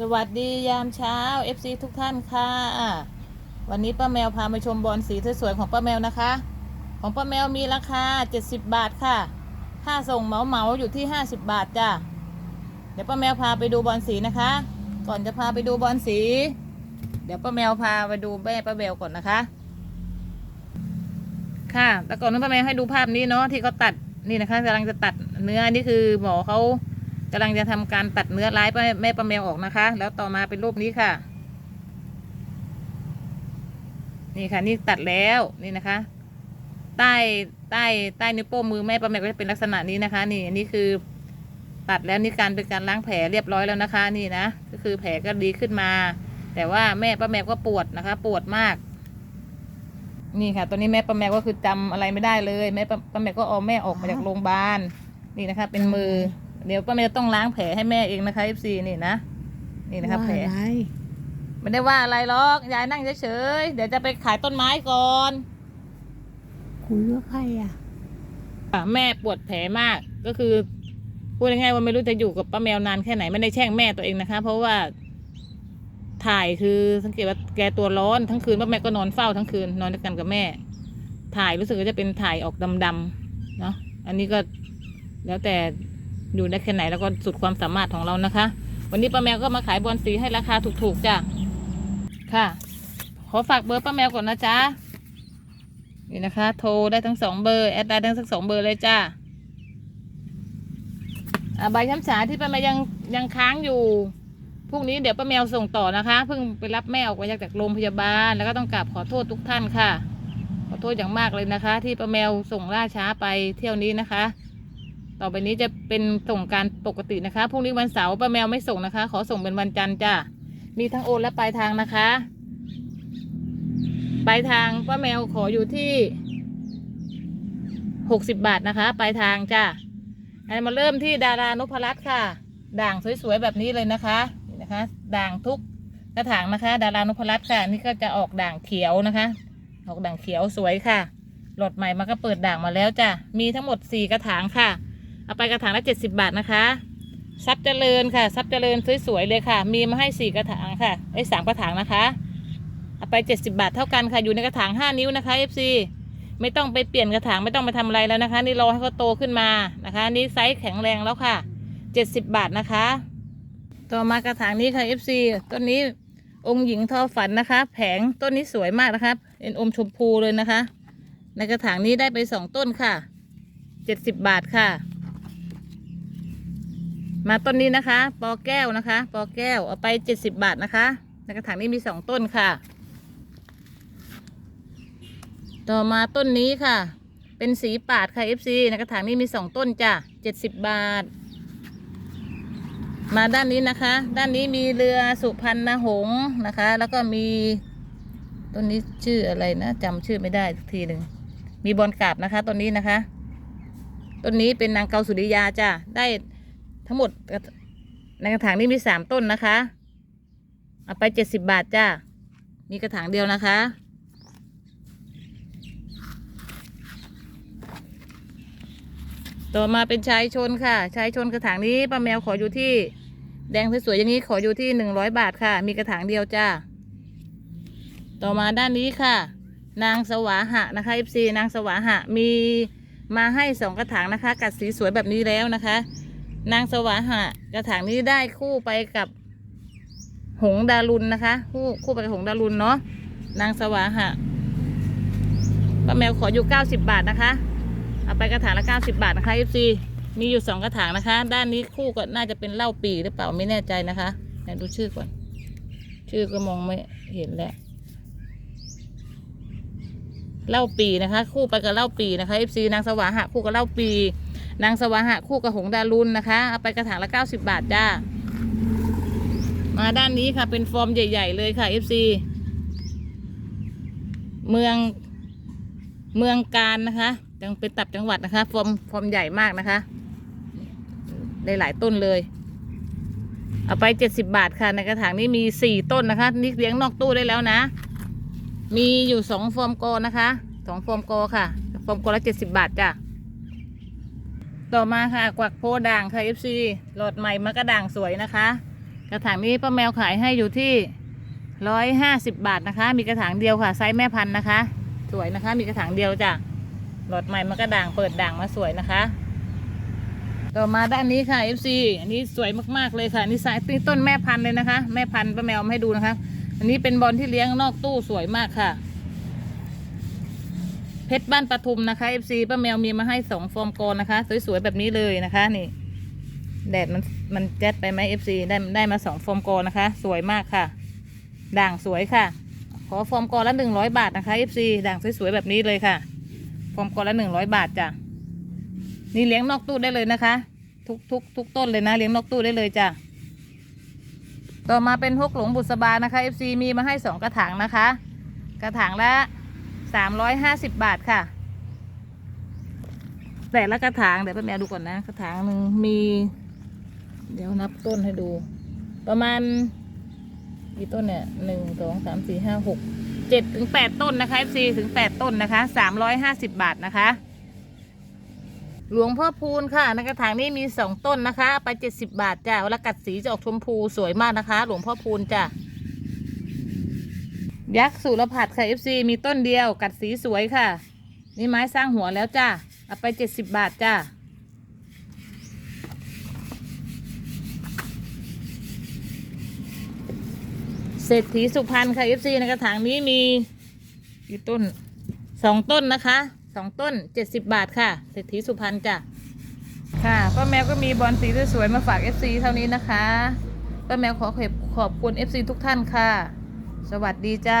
สวัสดียามเช้า FC ทุกท่านค่ะ วันนี้ป้าแมวพามาชมบอลสีสวยๆของป้าแมวนะคะ ของป้าแมวมีราคา 70 บาทค่ะ ค่าส่งเหมาเหมาอยู่ที่ 50 บาทจ้ะ เดี๋ยวป้าแมวพาไปดูบอลสีนะคะ ก่อนจะพาไปดูบอลสี เดี๋ยวป้าแมวพาไปดูแม่ป้าแมวก่อนนะคะ ค่ะ แต่ก่อนนั้นป้าแมวให้ดูภาพนี้เนาะที่เขาตัดนี่นะคะกำลังจะตัดเนื้อนี่คือหมอเขา กำลังจะทำการตัดเนื้อร้ายแม่ป้าแมวออกนะคะ แล้วต่อมาเป็นรูปนี้ค่ะ นี่ค่ะนี่ตัดแล้วนี่นะคะ ใต้ใต้ใต้นิ้วโป้งมือแม่ป้าแมวก็จะเป็นลักษณะนี้นะคะ นี่อันนี้คือตัดแล้วนี่การเป็นการล้างแผลเรียบร้อยแล้วนะคะ นี่นะก็คือแผลก็ดีขึ้นมา แต่ว่าแม่ป้าแมวก็ปวดนะคะ ปวดมาก นี่ค่ะ ตอนนี้แม่ป้าแมวก็คือจำอะไรไม่ได้เลย แม่ป้าป้าแมวก็เอาแม่ออกมาจากโรงพยาบาลนี่นะคะ เป็นมือ เดี๋ยวป้าแมวต้องล้างแผลให้แม่เองนะคะ FC นี่นะ นี่นะคะแผลว่าอะไรไม่ได้ว่าอะไรหรอกยายนั่งเฉยๆเดี๋ยวจะไปขายต้นไม้ก่อนคุยกับใครอะอะแม่ปวดแผลมากก็คือพูดง่ายๆว่าไม่รู้จะอยู่กับป้าแมวนานแค่ไหนไม่ได้แช่งแม่ตัวเองนะคะ เพราะว่า ถ่ายคือสังเกตว่าแกตัวร้อนทั้งคืนป้าแมวก็นอนเฝ้าทั้งคืนนอนด้วยกันกับแม่ ถ่ายรู้สึกว่าจะเป็นถ่ายออกดำๆเนาะอันนี้ก็แล้วแต่ อยู่ได้แค่ไหนแล้วก็สุดความสามารถของเรานะคะ วันนี้ป้าแมวก็มาขายบอลสีให้ราคาถูกๆจ้ะค่ะ ขอฝากเบอร์ป้าแมวก่อนนะจ๊ะนี่นะคะ โทรได้ทั้งสองเบอร์แอดได้ทั้งสองเบอร์เลยจ้าอ่าใบช้ำฉาที่ป้าแมวยังยังค้างอยู่พรุ่งนี้เดี๋ยวป้าแมวส่งต่อนะคะเพิ่งไปรับแม่ออกมาจากโรงพยาบาล แล้วก็ต้องกราบขอโทษทุกท่านค่ะ ขอโทษอย่างมากเลยนะคะ ที่ป้าแมวส่งล่าช้าไปเที่ยวนี้นะคะ ต่อไปนี้จะเป็นส่งการปกตินะคะ พรุ่งนี้วันเสาร์ป้าแมวไม่ส่งนะคะ ขอส่งเป็นวันจันทร์จ้า มีทั้งโอนและปลายทางนะคะ ปลายทางป้าแมวขออยู่ที่หกสิบบาทนะคะ ปลายทางจ้าอันมาเริ่มที่ดารานพรัตน์ค่ะ ด่างสวยๆแบบนี้เลยนะคะนี่นะคะ ด่างทุกกระถางนะคะ ดารานพรัตน์ค่ะ นี่ก็จะออกด่างเขียวนะคะ ออกด่างเขียวสวยค่ะ หลอดใหม่มาก็เปิดด่างมาแล้วจ้ะ มีทั้งหมดสี่กระถางค่ะ เอาไปกระถางละเจ็ดสิบาทนะคะซับเจริญค่ะซับเจริญสวยๆเลยค่ะ มีมาให้สี่กระถางค่ะไอ้ยสามกระถางนะคะเอาไปเจ็ดสิบาทเท่ากันค่ะอยู่ในกระถางห้านิ้วนะคะ FC ไม่ต้องไปเปลี่ยนกระถางไม่ต้องไปทำอะไรแล้วนะคะ นี่รอให้เขาโตขึ้นมานะคะ นี่ไซส์แข็งแรงแล้วค่ะเจ็ดสิบบาทนะคะ ต่อมากระถางนี้ค่ะ FC ต้นนี้องค์หญิงทอฝันนะคะ แผงต้นนี้สวยมากนะคะเป็นอมชมพูเลยนะคะ ในกระถางนี้ได้ไปสองต้นค่ะเจ็ดสิบบาทค่ะ มาต้นนี้นะคะ ปอแก้วนะคะ ปอแก้วเอาไปเจ็ดสิบบาทนะคะ ในกระถางนี้มีสองต้นค่ะ ต่อมาต้นนี้ค่ะ เป็นสีปาดค่ะ FC ในกระถางนี้มีสองต้นจ้ะเจ็ดสิบบาท มาด้านนี้นะคะ ด้านนี้มีเรือสุพรรณหงส์นะคะ แล้วก็มีต้นนี้ชื่ออะไรนะจำชื่อไม่ได้สักทีหนึ่งมีบอลกาบนะคะต้นนี้นะคะต้นนี้เป็นนางเกาสุริยาจ้ะได้ ทั้งหมดในกระถางนี้มีสามต้นนะคะ เอาไปเจ็ดสิบบาทจ้ะมีกระถางเดียวนะคะ ต่อมาเป็นชายชนค่ะ ชายชนกระถางนี้ป้าแมวขออยู่ที่แดงสวยๆอย่างนี้ขออยู่ที่หนึ่งร้อยบาทค่ะ มีกระถางเดียวจ้า ต่อมาด้านนี้ค่ะ นางสวาหะนะคะ FC นางสวาหะมีมาให้สองกระถางนะคะ กัดสีสวยแบบนี้แล้วนะคะ นางสวาหะกระถางนี้ได้คู่ไปกับหงดารุนนะคะ คู่คู่ไปกับหงดารุนเนาะนางสวาหะป้าแมวขออยู่เก้าสิบบาทนะคะเอาไปกระถางละเก้าสิบาทนะคะ FC มีอยู่สองกระถางนะคะ ด้านนี้คู่ก็น่าจะเป็นเหล้าปีหรือเปล่าไม่แน่ใจนะคะเดี๋ยวดูชื่อก่อน ชื่อก็มองไม่เห็นแหล้วเหล้าปีนะคะ คู่ไปกับเหล้าปีนะคะ FC นางสวาหะคู่กับเหล้าปี นางสวาหะคู่กับหงดารุนนะคะ เอาไปกระถางละเก้าสิบาทจ้า มาด้านนี้ค่ะ เป็นฟอร์มใหญ่ ๆ เลยค่ะ FC เมืองเมืองการนะคะยังเป็นตับจังหวัดนะคะ ฟอร์มฟอร์มใหญ่มากนะคะได้หลายต้นเลย เอาไปเจ็ดสิบาทค่ะ ในกระถางนี้มีสี่ต้นนะคะ นี่เลี้ยงนอกตู้ได้แล้วนะ มีอยู่สองฟอร์มกนะคะสองฟอร์มกค่ะ ฟอร์มกละเจ็ดสิบาทจ้ะ ต่อมาค่ะกวักโพด่างค่ะ FC หลอดใหม่มันก็ด่างสวยนะคะ กระถางนี้ป้าแมวขายให้อยู่ที่ร้อยห้าสิบบาทนะคะ มีกระถางเดียวค่ะไซส์แม่พันธุ์นะคะ สวยนะคะ มีกระถางเดียวจ้ะหลอดใหม่มันก็ด่างเปิดด่างมาสวยนะคะ ต่อมาด้านนี้ค่ะ FC อันนี้สวยมากๆเลยค่ะนี่สายนี่ต้นแม่พันธุ์เลยนะคะ แม่พันธุ์ป้าแมวมาให้ดูนะคะ อันนี้เป็นบอลที่เลี้ยงนอกตู้สวยมากค่ะ เพชรบ้านปทุมนะคะ FC ป้าแมวมีมาให้สองฟอร์มกรนะคะ สวยๆแบบนี้เลยนะคะ นี่ แดดมันมันแจ๊ดไปไหม FC ได้ได้มาสองฟอร์มกรนะคะ สวยมากค่ะ ด่างสวยค่ะ ขอฟอร์มกรละหนึ่งร้อยบาทนะคะ FC ด่างสวยๆแบบนี้เลยค่ะฟอร์มกรละหนึ่งร้อยบาทจ้ะนี่เลี้ยงนอกตู้ได้เลยนะคะ ทุกทุกทุกต้นเลยนะ เลี้ยงนอกตู้ได้เลยจ้ะต่อมาเป็นฮกหลงบุษบานะคะ FC มีมาให้สองกระถางนะคะ กระถางละ สามร้อยห้าสิบบาทค่ะ แต่ละกระถางเดี๋ยวป้าแมวดูก่อนนะ กระถางหนึ่งมี เดี๋ยวนับต้นให้ดู ประมาณกี่ต้นเนี่ยหนึ่งสองสามสี่ห้าหกเจ็ดถึงแปดต้นนะคะ FC ถึงแปดต้นนะคะสามร้อยห้าสิบบาทนะคะ หลวงพ่อพูนค่ะในกระถางนี้มีสองต้นนะคะ ไปเจ็ดสิบบาทจ้ะเวลากัดสีจะออกชมพูสวยมากนะคะ หลวงพ่อพูนจ้ะ ยักษ์สุรผัดค่ะ FC มีต้นเดียวกัดสีสวยค่ะ นี่ไม้สร้างหัวแล้วจ้ะเอาไปเจ็ดสิบบาทจ้ะเศรษฐีสุพรรณค่ะ FC ในกระถางนี้มีกี่ต้นสองต้นนะคะสองต้นเจ็ดสิบบาทค่ะเศรษฐีสุพรรณจ้ะค่ะป้าแมวก็มีบอลสีสวยๆมาฝาก FC เท่านี้นะคะป้าแมวขอขอบขอบคุณ FC ทุกท่านค่ะ สวัสดีจ้า